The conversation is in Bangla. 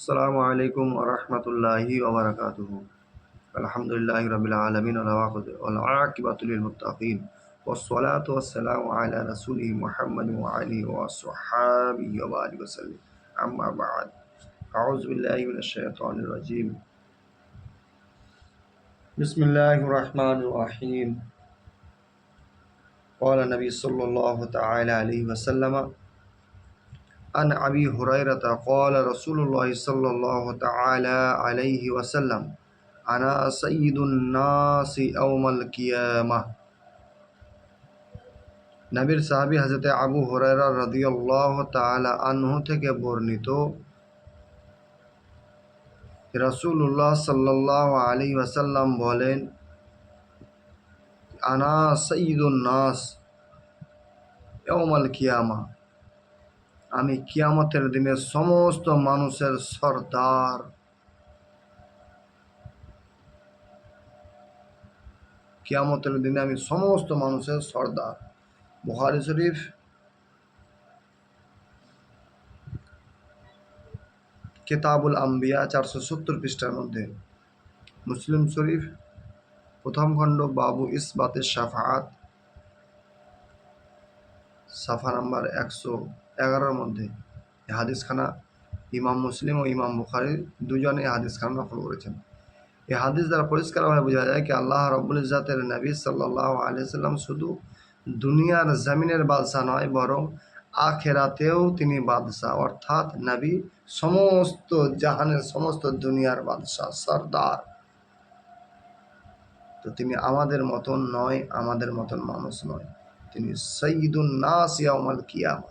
السلام عليكم ورحمة الله وبركاته. الحمد لله رب العالمين والعاقبة للمتقين والصلاة والسلام على رسوله محمد وعليه وصحابه وآله وسلم. أما بعد أعوذ بالله من الشيطان الرجيم. بسم الله الرحمن الرحيم. قال النبي صلى الله تعالى عليه وسلم عن أبي هريرة قال رسول الله صلى الله تعالى عليه وسلم أنا سيد الناس يوم القيامة নবীর সাহাবি হজরত আবু হরাইরা রদিয়াল্লাহ তাআলা আনহু থেকে বর্ণিত রাসূলুল্লাহ সাল্লাল্লাহু আলাইহি ওয়াসাল্লাম বলেন আনা সঈদুন নাস ইয়াউমাল কিয়ামা আমি কিয়ামতের দিনে সমস্ত মানুষের সর্দার। কিয়ামতের দিনে আমি সমস্ত মানুষের সর্দার। বুহারি শরীফ। কেতাবুল আম্বিয়া চারশো সত্তর পৃষ্ঠার মধ্যে। মুসলিম শরীফ। প্রথম খণ্ড বাবু ইসবাতের সাফাত। সাফা নাম্বার একশো এগারোর মধ্যে। হাদিসখানা ইমাম মুসলিম ও ইমাম বুখারি দুজনে হাদিসখানা নকল করেছেন। এই হাদিস দ্বারা পরিষ্কারভাবে বোঝা যায় কি আল্লাহ রব্বুল ইজাতের নবী সাল্লাহ আলিয়াল্লাম শুধু দুনিয়ার জমিনের বাদশাহ নয়, বরং আখেরাতেও তিনি বাদশাহ অর্থাৎ নবী সমস্ত জাহানের সমস্ত দুনিয়ার বাদশাহ সর্দার। তো তিনি আমাদের মতন নয়, আমাদের মতন মানুষ নয়। তিনি সঈদুন নাস ইয়াউমাল কিয়ামা।